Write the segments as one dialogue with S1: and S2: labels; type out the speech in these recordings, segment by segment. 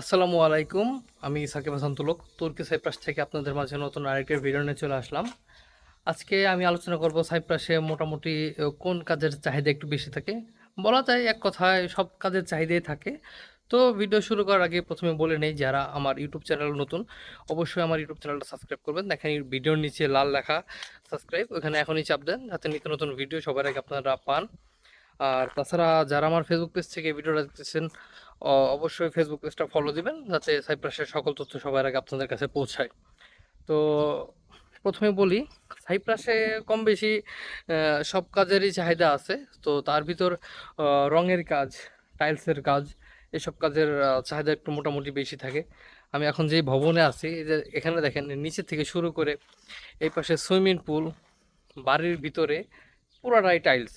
S1: আসসালামু আলাইকুম। আমি সাকিব হাসান তুলক, তুর্কি সাইপ্রাস থেকে আপনাদের মাঝে নতুন আরেকটি ভিডিও নিয়ে চলে আসলাম। আজকে আমি আলোচনা করব সাইপ্রাসে মোটামুটি কোন কাজের চাহিদা একটু বেশি থাকে। বলা যায় এক কথায় সব কাজের চাহিদাই থাকে। তো ভিডিও শুরু করার আগে প্রথমে বলে নেই, যারা আমার ইউটিউব চ্যানেল নতুন, অবশ্যই আমার ইউটিউব চ্যানেলটা সাবস্ক্রাইব করবেন। দেখেন ভিডিওর নিচে লাল লেখা সাবস্ক্রাইব, ওখানে এখনই চাপ দেন যাতে নিত্য নতুন ভিডিও সবার আগে আপনারা পান। আর তাছাড়া যারা আমার ফেসবুক পেজ থেকে ভিডিওটা দেখতেছেন অবশ্যই ফেসবুক পেজটা ফলো দিবেন যাতে সাইপ্রাসের সকল তথ্য সবার আগে আপনাদের কাছে পৌঁছায়। তো প্রথমে বলি সাইপ্রাসে কম বেশি সব কাজেরই চাহিদা আছে। তো তার ভিতর রঙের কাজ, টাইলসের কাজ, এসব কাজের চাহিদা একটু মোটামুটি বেশি থাকে। আমি এখন যে ভবনে আছি যে এখানে দেখেন নিচে থেকে শুরু করে এই পাশে সুইমিং পুল, বাড়ির ভিতরে পুরাটাই টাইলস।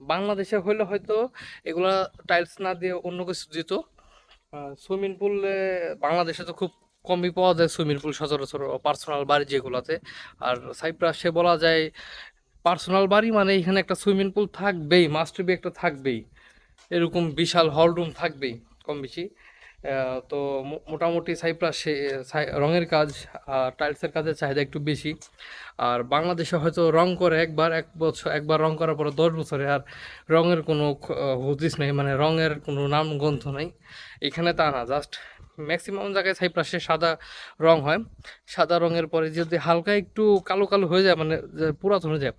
S1: বাংলাদেশে হইলে হয়তো এগুলা টাইলস না দিয়ে অন্য কিছু দিত। সুইমিং পুলে বাংলাদেশে তো খুব কমই পাওয়া যায় সুইমিং পুল সচরাচর পার্সোনাল বাড়ি যেগুলোতে। আর সাইপ্রাসে বলা যায় পার্সোনাল বাড়ি মানে এখানে একটা সুইমিং পুল থাকবেই মাস্ট বি একটা থাকবেই। এরকম বিশাল হল রুম থাকবেই কম বেশি তো মোটামুটি সাইপ্রাসে সাই- রঙের কাজ, আর টাইলসের কাজের চাহিদা একটু বেশি। আর বাংলাদেশে হয়তো রং করে একবার, এক বছর, একবার রং করার পরে দশ বছরে আর রঙের কোনো হদিস নেই মানে রঙের কোনো নাম গ্রন্থ নেই। এখানে তা না জাস্ট ম্যাক্সিমাম জায়গায় সাইপ্রাসে সাদা রং হয়। সাদা রঙের পরে যদি হালকা একটু কালো কালো হয়ে যায় মানে পুরাতন হয়ে যায়,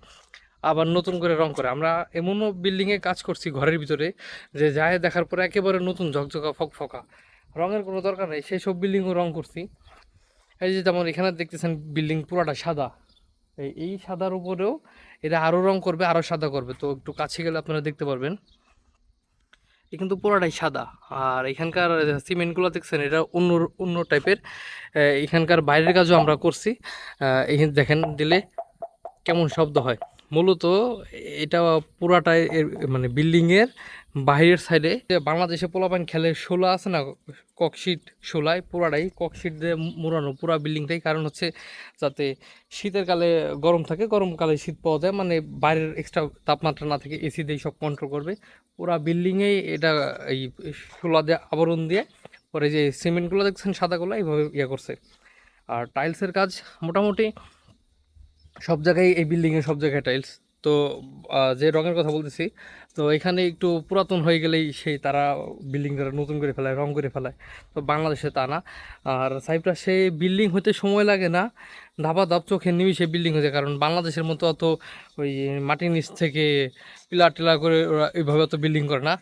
S1: আবার নতুন করে রং করে। আমরা এমনও বিল্ডিংয়ে কাজ করছি ঘরের ভিতরে, যে যায় দেখার পরে একেবারে নতুন ঝকঝকা, ফকফকা। রঙের কোনো দরকার নেই, সেই সব বিল্ডিংও রং করছি। এই যে যেমন এখানে দেখতেছেন বিল্ডিং পুরাটা সাদা। এই এই সাদার উপরেও এটা আরও রং করবে আরও সাদা করবে। তো একটু কাছে গেলে আপনারা দেখতে পারবেন। এ কিন্তু পুরাটাই সাদা। আর এখানকার সিমেন্টগুলো দেখছেন, এটা অন্য অন্য টাইপের। এখানকার বাইরের কাজও আমরা করছি। এখানে দেখেন দিলে কেমন শব্দ হয়। মূলত এটা পুরাটাই মানে বিল্ডিংয়ের বাইরের সাইডে। বাংলাদেশে পোলাপান খেলে শোলা আছে না, ককশিট শোলায়, পুরাটাই ককশিট দিয়ে মোড়ানো, পুরা বিল্ডিংটাই। কারণ হচ্ছে যাতে শীতের কালে গরম থাকে গরমকালে শীত পাওয়া যায় মানে বাইরের এক্সট্রা তাপমাত্রা না থাকে এসি দিয়ে সব কন্ট্রোল করবে। পুরা বিল্ডিংয়েই এটা এই শোলা দিয়ে আবরণ দিয়ে, পরে যে সিমেন্টগুলো দেখছেন সাদাগুলো এইভাবে ইয়ে করছে। আর টাইলসের কাজ মোটামুটি সব জায়গায় এই বিল্ডিংয়ে সব জায়গায় টাইলস তো যে রঙের কথা বলতেছি, তো এখানে একটু পুরাতন হয়ে গেলেই সেই তারা বিল্ডিংটা নতুন করে ফেলায়, রং করে ফেলায়। তো বাংলাদেশে তা না। আর সাইপ্রাসে বিল্ডিং হতে সময় লাগে না। ধাপা ধাপ চোখে চোখের নিমিশে বিল্ডিং হয়েছে কারণ বাংলাদেশের মতো অত ওই মাটির নিচ থেকে পিলার টিলার করে ওরা এইভাবে অত বিল্ডিং করে না।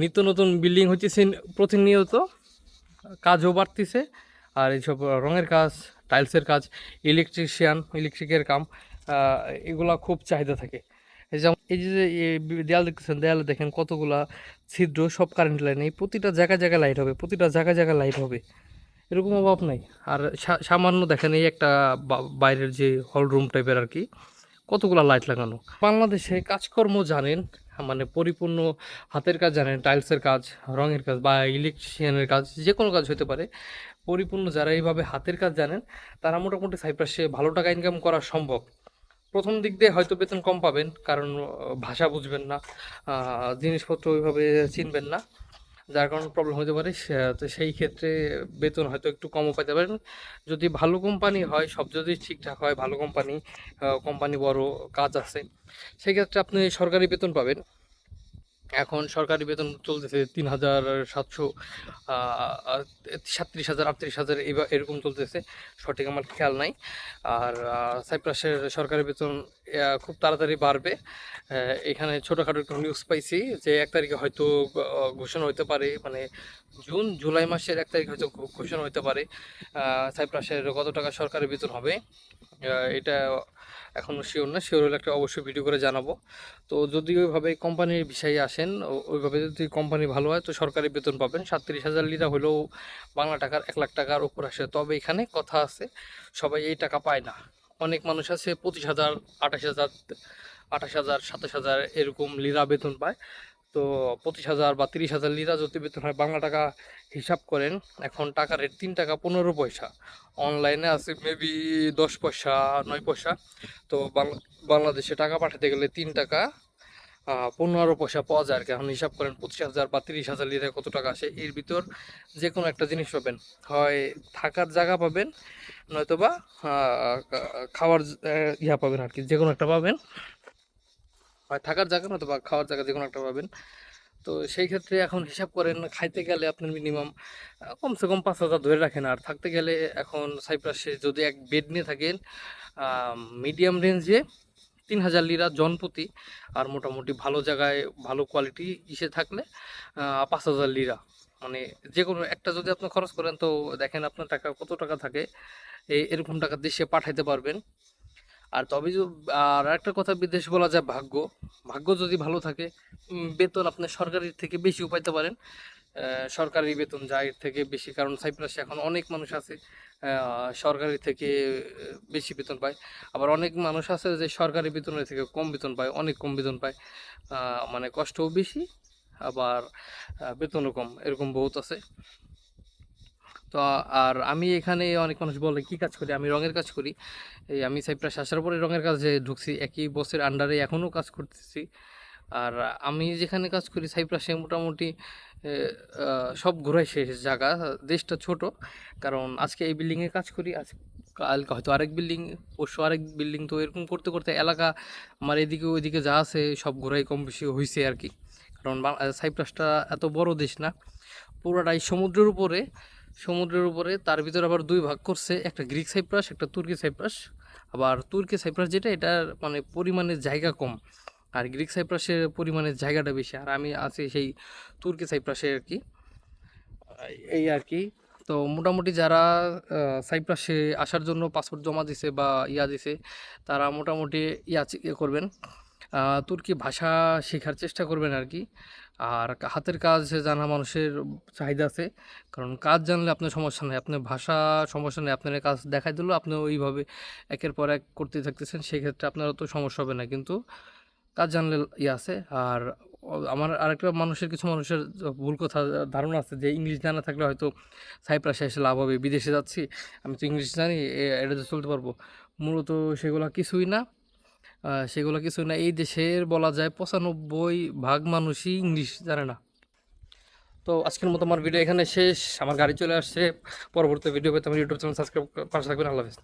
S1: নিত্য নতুন বিল্ডিং হচ্ছে প্রতিনিয়ত। কাজও বাড়তিছে। আর এইসব রঙের কাজ টাইলসের কাজ, ইলেকট্রিশিয়ান, ইলেকট্রিকের কাম এগুলা খুব চাহিদা থাকে। যেমন এই যে দেয়াল দেখতেছেন, দেয়ালে দেখেন কতগুলা ছিদ্র, সব কারেন্ট লাইন এই প্রতিটা জায়গায় জায়গায় লাইট হবে, প্রতিটা জায়গায় জায়গায় লাইট হবে। এরকম অভাব নাই। আর সামান্য দেখেন এই একটা বাইরের যে হল রুম টাইপের আর কি কতগুলো লাইট লাগানো। বাংলাদেশে কাজকর্ম জানেন মানে পরিপূর্ণ হাতের কাজ জানেন, টাইলসের কাজ, রঙের কাজ বা ইলেকট্রিশিয়ানের কাজ, যে কোনো কাজ হতে পারে। পরিপূর্ণ যারা এইভাবে হাতের কাজ জানেন, তারা মোটামুটি সাইপ্রাসে ভালো টাকা ইনকাম করা সম্ভব। প্রথম দিক দিয়ে হয়তো বেতন কম পাবেন, কারণ ভাষা বুঝবেন না জিনিসপত্র ওইভাবে চিনবেন না, যার কারণে প্রবলেম হতে পারে। তো সেই ক্ষেত্রে বেতন হয়তো একটু কমও পাইতে পারেন। যদি ভালো কোম্পানি হয়, সব যদি ঠিকঠাক হয়, ভালো কোম্পানি কোম্পানি বড় কাজ আছে সেক্ষেত্রে আপনি সরকারি বেতন পাবেন। এখন সরকারি বেতন চলতেছে তিন হাজার সাতশো সাতত্রিশ হাজার, আটত্রিশ হাজার, এবা- এরকম চলতেছে। সঠিক আমার খেয়াল নাই। আর সাইপ্রাসের সরকারি বেতন খুব তাড়াতাড়ি বাড়বে। এখানে ছোটোখাটো একটু নিউজ পাইছি যে এক তারিখে হয়তো ঘোষণা হতে পারে মানে জুন, জুলাই মাসের এক তারিখে হয়তো ঘোষণা হতে পারে সাইপ্রাসের কত টাকা সরকারি বেতন হবে। এটা এখনও শিওর না শিওর হলে একটা অবশ্যই ভিডিও করে জানাব। তো যদি ওইভাবে কোম্পানির বিষয়ে আসেন ও- ওইভাবে যদি কোম্পানি ভালো হয় তো সরকারি বেতন পাবেন। সাতত্রিশ হাজার লিরা হলেও বাংলা টাকার এক লাখ টাকার উপর আসে। তবে এখানে কথা আছে, সবাই এই টাকা পায় না। অনেক মানুষ আছে পঁচিশ হাজার, আঠাশ হাজার আঠাশ হাজার, সাতাশ হাজার এরকম লিরা বেতন পায়। তো পঁচিশ হাজার বা তিরিশ হাজার লিরা যদি বেতন হয়, বাংলা টাকা হিসাব করেন, এখন টাকা রেট তিন টাকা পনেরো পয়সা। অনলাইনে আছে মেবি দশ পয়সা, নয় পয়সা। তো বাংলা, বাংলাদেশে টাকা পাঠাতে গেলে তিন টাকা পনেরো পয়সা পাওয়া যায় আর কি। এখন হিসাব করেন পঁচিশ হাজার বা তিরিশ হাজার লিটার কত টাকা আসে, এর ভিতর যে কোনো একটা জিনিস পাবেন। হয় থাকার জায়গা পাবেন নয়তো বা খাওয়ার ইয়া পাবেন আর কি যে কোনো একটা পাবেন। হয় থাকার জায়গা নয়তো বা খাওয়ার জায়গা যে কোনো একটা পাবেন। তো সেই ক্ষেত্রে এখন হিসাব করেন, খাইতে গেলে আপনার মিনিমাম কমসে কম পাঁচ হাজার ধরে রাখেন। আর থাকতে গেলে এখন সাইপ্রাসে যদি এক বেড নিয়ে থাকেন মিডিয়াম রেঞ্জে তিন হাজার লিরা জনপ্রতি আর মোটামুটি ভালো জায়গায় ভালো কোয়ালিটি ইসে থাকলে পাঁচ হাজার লিরা। মানে যে কোনো একটা যদি আপনি খরচ করেন তো দেখেন আপনার টাকা কত টাকা থাকে এরকম টাকা দেশে পাঠাইতে পারবেন। আর তবে আর একটা কথা বিদেশ বলা যায় ভাগ্য। ভাগ্য যদি ভালো থাকে বেতন আপনি সরকারি থেকে বেশিও পাইতে পারেন। সরকারি বেতন যায় থেকে বেশি, কারণ সাইপ্রাসে এখন অনেক মানুষ আছে সরকারি থেকে বেশি বেতন পায়। আবার অনেক মানুষ আছে যে সরকারি বেতনের থেকে কম বেতন পায়, অনেক কম বেতন পায় মানে কষ্টও বেশি, আবার বেতনও কম, এরকম বহুত আছে। তো, আর আমি এখানে অনেক মানুষ বলে, কি কাজ করি? আমি রঙের কাজ করি। এই আমি সাইপ্রাস আসার পরে রঙের কাজে ঢুকছি, একই বসের আন্ডারে এখনও কাজ করতেছি। আর আমি যেখানে কাজ করি সাইপ্রাসে মোটামুটি সব ঘোরাই শেষ। জায়গা, দেশটা ছোট, কারণ আজকে এই বিল্ডিংয়ে কাজ করি, আজ কালকে হয়তো আরেক বিল্ডিং পরশু আরেক বিল্ডিং তো এরকম করতে করতে এলাকা আমার এদিকে ওইদিকে যা আছে সব ঘোরাই কম বেশি হয়েছে আর কি। কারণ সাইপ্রাসটা এত বড় দেশ না, পুরোটাই সমুদ্রের উপরে সমুদ্রের উপরে। তার ভিতরে আবার দুই ভাগ করছে, একটা গ্রিক সাইপ্রাস, একটা তুর্কি সাইপ্রাস। আবার তুর্কি সাইপ্রাস যেটা, এটার মানে পরিমাণের জায়গা কম। আর গ্রিক সাইপ্রাসের পরিমাণের জায়গাটা বেশি, আর আমি আছি সেই তুর্কি সাইপ্রাসে আর কি। এই আর কি। তো মোটামুটি যারা সাইপ্রাসে আসার জন্য পাসপোর্ট জমা দিছে বা ইয়া দিছে, তারা মোটামুটি ইয়া ইয়ে করবেন তুর্কি ভাষা শেখার চেষ্টা করবেন আর কি। আর হাতের কাজ জানা মানুষের চাহিদা আছে, কারণ কাজ জানলে আপনার সমস্যা নেই, আপনার ভাষা সমস্যা নেই, আপনার কাজ দেখাই দিলেও আপনি ওইভাবে একের পর এক করতে থাকতেছেন, সেক্ষেত্রে আপনার অত সমস্যা হবে না। কিন্তু কাজ জানলে ইয়ে আছে। আর আমার আরেকটা মানুষের কিছু মানুষের ভুল কথা, ধারণা আছে যে ইংলিশ জানা থাকলে হয়তো সাইপ্রাসে এসে লাভ হবে, বিদেশে যাচ্ছি, আমি তো ইংলিশ জানি এটা এটাতে চলতে পারব। মূলত সেগুলো কিছুই না। সেগুলো কিছুই না। এই দেশের বলা যায় পঁচানব্বই ভাগ মানুষই ইংলিশ জানে না। তো আজকের মতো আমার ভিডিও এখানে শেষ। আমার গাড়ি চলে আসছে। পরবর্তী ভিডিও পেতে আমার ইউটিউব চ্যানেল সাবস্ক্রাইব, পাশে থাকবেন। আল্লাহ হাফেজ।